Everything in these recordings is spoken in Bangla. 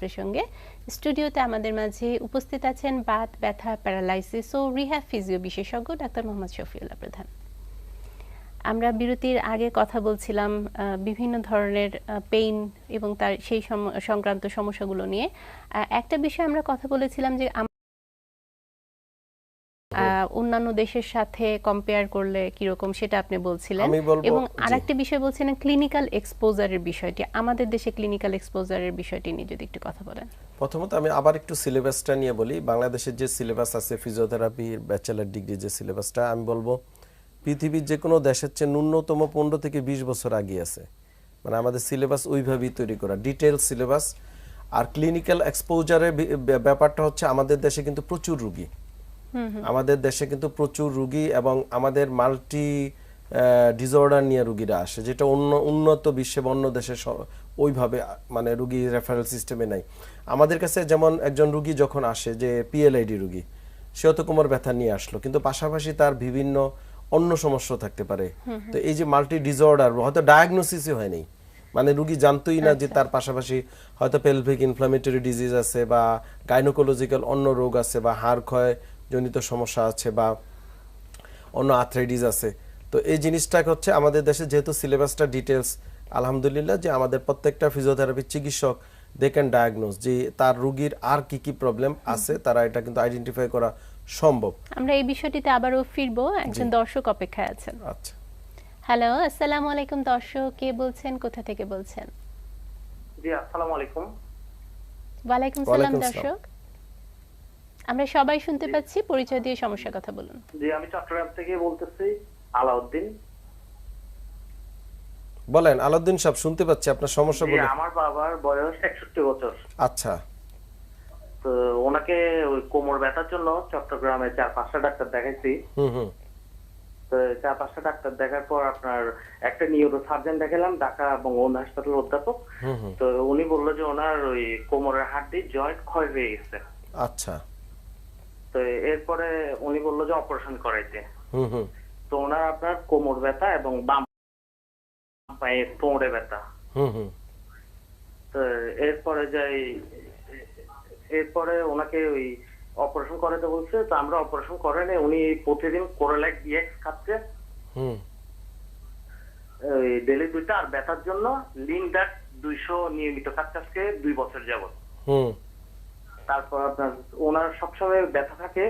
প্রসঙ্গে স্টুডিওতে আমাদের মাঝে উপস্থিত আছেন বাত, ব্যথা, প্যারালাইসিস ও রিহ্যাব ফিজিও বিশেষজ্ঞ ডাক্তার মোহাম্মদ শফিউল্লাহ প্রধান। আমরা বিরতির আগে কথা বলছিলাম বিভিন্ন ধরনের পেইন এবং তার সেই সংক্রান্ত সমস্যাগুলো নিয়ে। একটা বিষয়ে আমরা কথা বলেছিলাম যে অন্যান্য দেশের সাথে কম্পেয়ার করলে কীরকম সেটা আপনি বলছিলেন। এবং। আরেকটা বিষয় বলছিলেন ক্লিনিক্যাল এক্সপোজারের বিষয়টি। আমাদের দেশে ক্লিনিক্যাল এক্সপোজারের বিষয়টি নিয়ে যদি একটু কথা বলেন। প্রথমত আমি আবার একটু সিলেবাসটা নিয়ে বলি। বাংলাদেশের যে সিলেবাস আছে ফিজিওথেরাপির ব্যাচেলার ডিগ্রি যে সিলেবাসটা আমি বলব পৃথিবীর যে কোনো দেশের চেয়ে ন্যূনতম পনেরো থেকে বিশ বছর আগে আছে। মানে আমাদের সিলেবাস ওইভাবেই তৈরি করা ডিটেল সিলেবাস আর ক্লিনিক্যাল এক্সপোজারের ব্যাপারটা হচ্ছে আমাদের দেশে কিন্তু প্রচুর রুগী। আমাদের দেশে কিন্তু প্রচুর রুগী এবং আমাদের মাল্টি ডিসঅর্ডার নিয়ে রুগীরা আসে যেটা অন্য উন্নত বিশ্বে অন্য দেশে ওইভাবে মানে রুগী রেফারেল সিস্টেমে নাই। আমাদের কাছে যেমন একজন রুগী যখন আসে যে পিএলআইডি রুগী সেও তো কোমর ব্যথা নিয়ে আসলো কিন্তু পাশাপাশি তার বিভিন্ন অন্য সমস্যা থাকতে পারে। তো এই যে মাল্টি ডিসঅর্ডার হয়তো ডায়াগনোসিসই হয়নি মানে রুগী জানতোই না যে তার পাশাপাশি হয়তো পেলভিক ইনফ্লামেটরি ডিজিজ আছে বা গাইনোকোলজিক্যাল অন্য রোগ আছে বা হাড় ক্ষয় জনিত সমস্যা আছে বা অন্য আর্থ্রাইটিস আছে। তো এই জিনিসটা হচ্ছে আমাদের দেশে যেহেতু সিলেবাসটা ডিটেলস আলহামদুলিল্লাহ যে আমাদের প্রত্যেকটা ফিজিওথেরাপি চিকিৎসক দে ক্যান ডায়াগনোস যে তার রুগীর আর কি কি প্রবলেম আছে তারা এটা কিন্তু আইডেন্টিফাই করা সম্ভব। আমরা এই বিষয়টিতে আবারও ফিরবো। একজন দর্শক অপেক্ষায় আছেন। আচ্ছা। হ্যালো আসসালামু আলাইকুম দর্শক। কে বলছেন? কোথা থেকে বলছেন? জি আসসালামু আলাইকুম। ওয়ালাইকুম সালাম আসসালাম। দর্শক। আমরা সবাই শুনতে পাচ্ছি পরিচয় দিয়ে সমস্যার কথা বলুন। জি আমি চট্টগ্রাম থেকে বলতেছি আলাউদ্দিন। বলেন আলাউদ্দিন সাহেব শুনতে পাচ্ছি আপনার সমস্যা জি বলে। আমার বাবার বয়স একষট্টি বছর। আচ্ছা। তো ওনাকে ওই কোমর ব্যথার জন্য চট্টগ্রামে চার পাঁচটা ডাক্তার দেখাইছি। হুম হুম। তো চার পাঁচটা ডাক্তার দেখার পর আপনার একটা নিউরো সার্জন দেখালাম ঢাকা এবং অন্য হাসপাতাল অধ্যাপক। হুম হুম। তো উনি বলল যে ওনার ওই কোমরের হাড্ডি জয়েন্ট ক্ষয় হয়ে গেছে। আচ্ছা। তো এরপরে উনি বলল যে অপারেশন করাইতে। তো ওনার আপনার কোমর ব্যথা এবং বাম পায়ে কোমরে ব্যথা। তো এরপরে যাই এরপরে ওনাকে ওই অপারেশন করাতে বলছে তো আমরা অপারেশন করেনি উনি প্রতিদিন কোরোলাইক ডিএক্স খাচ্ছে। হুম। ওই ডেলি দুইটা আর ব্যথার জন্য লিনডাক দুইশো নিয়মিত খাচ্ছে আজকে দুই বছর যাবত হুম। তারপর আপনার ওনার সবসময় ব্যথা থাকে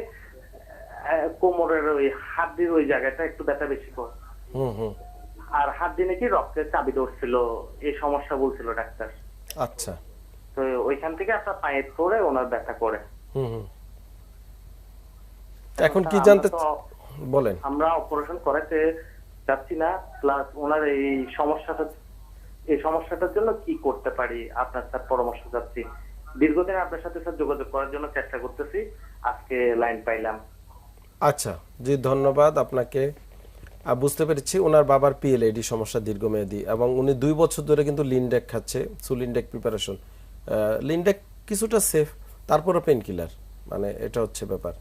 কোমরের ওই হাড্ডির ওই জায়গাটা একটু ব্যথা বেশি করে। হুম হুম। আর দিয়ে নাকি রক্তের চাবি ধরছিল এই সমস্যা বলছিল ডাক্তার। আচ্ছা। তো ওইখান থেকে আপনার পায়ে পড়ে ওনার ব্যথা করে। হুম হুম। এখন কি জানতে বলেন। আমরা অপারেশন করাতে চাচ্ছি না প্লাস ওনার এই সমস্যাটা এই সমস্যাটার জন্য কি করতে পারি আপনার স্যার পরামর্শ চাচ্ছি। দীর্ঘদিন আপনার সাথে স্যার যোগাযোগ করার জন্য চেষ্টা করতেছি। আজকে লাইন পাইলাম। আচ্ছা জি, ধন্যবাদ আপনাকে। বুঝতে পেরেছি ওনার বাবার পিএলআইডি সমস্যা দীর্ঘমেয়াদী এবং উনি দুই বছর ধরে কিন্তু লিনডেক খাচ্ছে সুলিনডেক প্রিপারেশন লিনডেক কিছুটা সেফ তারপরও পেন কিলার মানে এটা হচ্ছে ব্যাপার।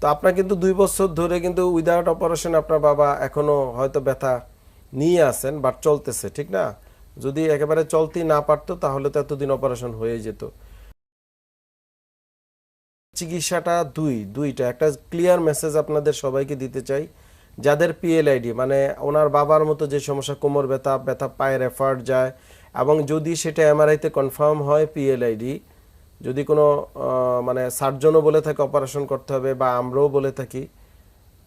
তো আপনার কিন্তু দুই বছর ধরে কিন্তু উইদাউট অপারেশন আপনার বাবা এখনও হয়তো ব্যথা নিয়ে আসেন বাট চলতেছে, ঠিক না? যদি একেবারে চলতেই না পারতো, তাহলে তো এতদিন অপারেশন হয়ে যেত। চিকিৎসাটা দুই, দুইটা। একটা ক্লিয়ার মেসেজ আপনাদের সবাইকে দিতে চাই, যাদের পিএলআইডি মানে ওনার বাবার মতো যে সমস্যা, কোমর ব্যথা ব্যথা পায়ে রেফার যায়, এবং যদি সেটা এমআরআইতে কনফার্ম হয় পিএলআইডি যদি কোনো মানে সার্জনও বলে থাকে অপারেশন করতে হবে বা আমরাও বলে থাকি,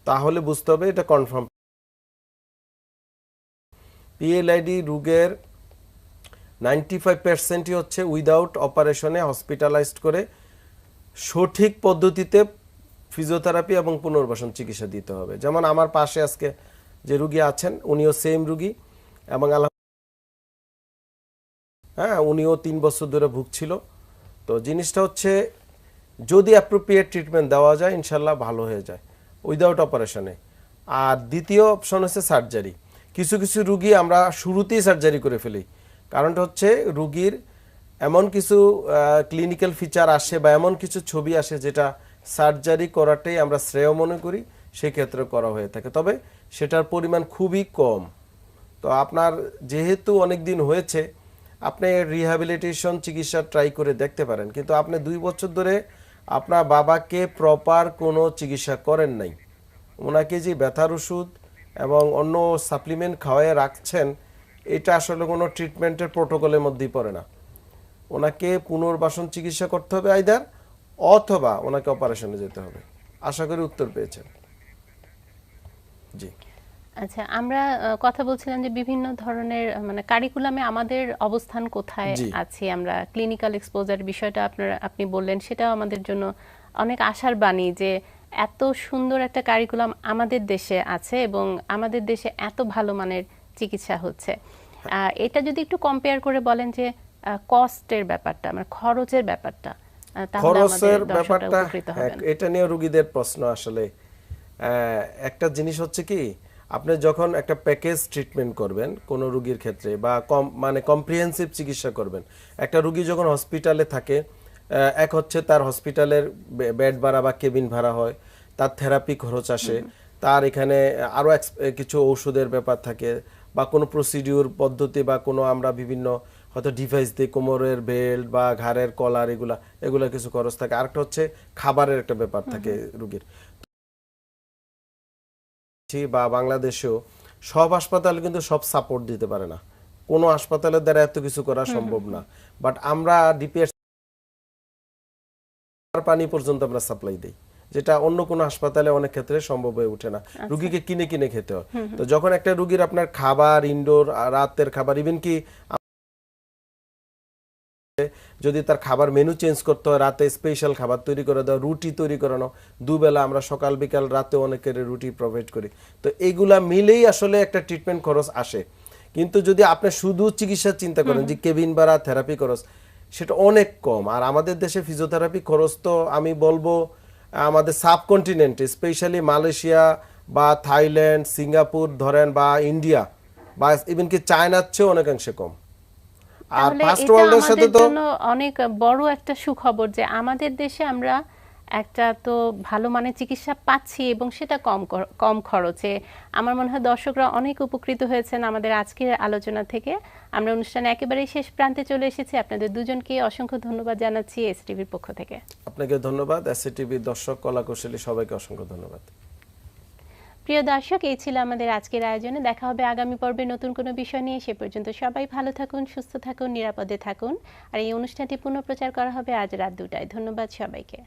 তাহলে বুঝতে হবে এটা কনফার্ম পিএলআইডি রোগের নাইনটি ফাইভ পার্সেন্টই হচ্ছে উইদাউট অপারেশনে হসপিটালাইজড করে সঠিক পদ্ধতিতে ফিজিওথেরাপি এবং পুনর্বাসন চিকিৎসা দিতে হবে। যেমন আমার পাশে আজকে যে রুগী আছেন, উনিও সেম রুগী এবং আলহাম হ্যাঁ উনিও তিন বছর ধরে ভুগছিল। তো জিনিসটা হচ্ছে, যদি অ্যাপ্রোপ্রিয়েট ট্রিটমেন্ট দেওয়া যায়, ইনশাল্লাহ ভালো হয়ে যায় উইদাউট অপারেশনে আর দ্বিতীয় অপশন হচ্ছে সার্জারি কিছু কিছু রুগী আমরা শুরুতেই সার্জারি করে ফেলি। কারণটা হচ্ছে, রুগীর এমন কিছু ক্লিনিক্যাল ফিচার আসে বা এমন কিছু ছবি আসে যেটা সার্জারি করাটাই আমরা শ্রেয় মনে করি, সেক্ষেত্রে করা হয়ে থাকে। তবে সেটার পরিমাণ খুবই কম। তো আপনার যেহেতু অনেক দিন হয়েছে, আপনি রিহ্যাবিলিটেশন চিকিৎসা ট্রাই করে দেখতে পারেন। কিন্তু আপনি দুই বছর ধরে আপনার বাবাকে প্রপার কোনো চিকিৎসা করেন নাই। ওনাকে যে ব্যথার ওষুধ এবং অন্য সাপ্লিমেন্ট খাওয়ায় রাখছেন, এটা আসলে কোনো ট্রিটমেন্টের প্রোটোকলের মধ্যেই পড়ে না। ওনাকে পুনর্বাসন চিকিৎসা করতে হবে আইদার অথবা ওনাকে অপারেশনে যেতে হবে। আশা করি উত্তর পেয়েছেন। জি। আচ্ছা আমরা কথা বলছিলাম যে বিভিন্ন ধরনের মানে কারিকুলামে আমাদের অবস্থান কোথায়। আছে আমরা ক্লিনিক্যাল এক্সপোজার বিষয়টা আপনারা আপনি বললেন সেটাও আমাদের জন্য অনেক আশার বাণী যে এত সুন্দর একটা কারিকুলাম আমাদের দেশে আছে এবং আমাদের দেশে এত ভালো মানের চিকিৎসা হচ্ছে। আহ, এটা যদি একটু কম্পেয়ার করে বলেন যে কস্টের ব্যাপারটা মানে খরচের ব্যাপারটা খরচের ব্যাপারটা হ্যাঁ, এটা নিয়ে রুগীদের প্রশ্ন আসলে। একটা জিনিস হচ্ছে কি আপনি যখন একটা প্যাকেজ ট্রিটমেন্ট করবেন কোনো রুগীর ক্ষেত্রে বা কম মানে কম্প্রিহেন্সিভ চিকিৎসা করবেন একটা রুগী যখন হসপিটালে থাকে এক হচ্ছে তার হসপিটালের বেড ভাড়া বা কেবিন ভাড়া হয় তার থেরাপি খরচ আসে তার এখানে আরও কিছু ওষুধের ব্যাপার থাকে বা কোনো প্রসিডিউর পদ্ধতি বা কোনো আমরা বিভিন্ন হয়তো ডিভাইস দিই কোমরের বেল্ট বা ঘাড়ের কলার এগুলা এগুলা কিছু খরচ থাকে। আরেকটা হচ্ছে খাবারের একটা ব্যাপার থাকে রুগীর। বা বাংলাদেশেও সব হাসপাতালে কিন্তু সব সাপোর্ট দিতে পারে না। কোনো হাসপাতালের দ্বারা এত কিছু করা সম্ভব না। বাট আমরা ডিপিএস পানি পর্যন্ত আমরা সাপ্লাই দিই যেটা অন্য কোনো হাসপাতালে অনেক ক্ষেত্রে সম্ভব হয়ে ওঠে না। রুগীকে কিনে কিনে খেতে হয়। তো যখন একটা রুগীর আপনার খাবার ইনডোর রাতের খাবার ইভেন কি যদি তার খাবার মেনু চেঞ্জ করতে হয় রাতে স্পেশাল খাবার তৈরি করে দেওয়া রুটি তৈরি করানো দুবেলা আমরা সকাল বিকাল রাতে অনেকের রুটি প্রোভাইড করি। তো এইগুলা মিলেই আসলে একটা ট্রিটমেন্ট খরচ আসে। কিন্তু যদি আপনি শুধু চিকিৎসার চিন্তা করেন যে কেবিন বাড়া থেরাপি খরচ সেটা অনেক কম। আর আমাদের দেশে ফিজিওথেরাপি খরচ তো আমি বলব আমাদের সাবকন্টিনেন্টে স্পেশালি মালয়েশিয়া বা থাইল্যান্ড সিঙ্গাপুর ধরেন বা ইন্ডিয়া বা ইভেন কি চায়নার চেয়েও অনেকাংশে কম। আর ফার্স্ট ওয়ার্ল্ডের সাথে তো অনেক বড় একটা সুখবর যে আমাদের দেশে আমরা একটা তো ভালো মানের চিকিৎসা পাচ্ছি এবং সেটা কম কম খরচে। আমার মনে হয় দর্শকরা অনেক উপকৃত হয়েছেন আমাদের আজকের আলোচনা থেকে। আমরা অনুষ্ঠানে একেবারেই শেষ প্রান্তে চলে এসেছি। আপনাদের দুজনকে অসংখ্য ধন্যবাদ জানাচ্ছি এস টিভির পক্ষ থেকে। আপনাকে ধন্যবাদ। এসএটিভি দর্শক কলা কৌশলী সবাইকে অসংখ্য ধন্যবাদ। প্রিয় দর্শক, এই ছিল আমাদের আজকের আয়োজনে। দেখা হবে আগামী পর্বে নতুন কোনো বিষয় নিয়ে। সে পর্যন্ত সবাই ভালো থাকুন, সুস্থ থাকুন, নিরাপদে থাকুন। আর এই অনুষ্ঠানটি পুনঃপ্রচার করা হবে আজ রাত দুটায়। ধন্যবাদ সবাইকে।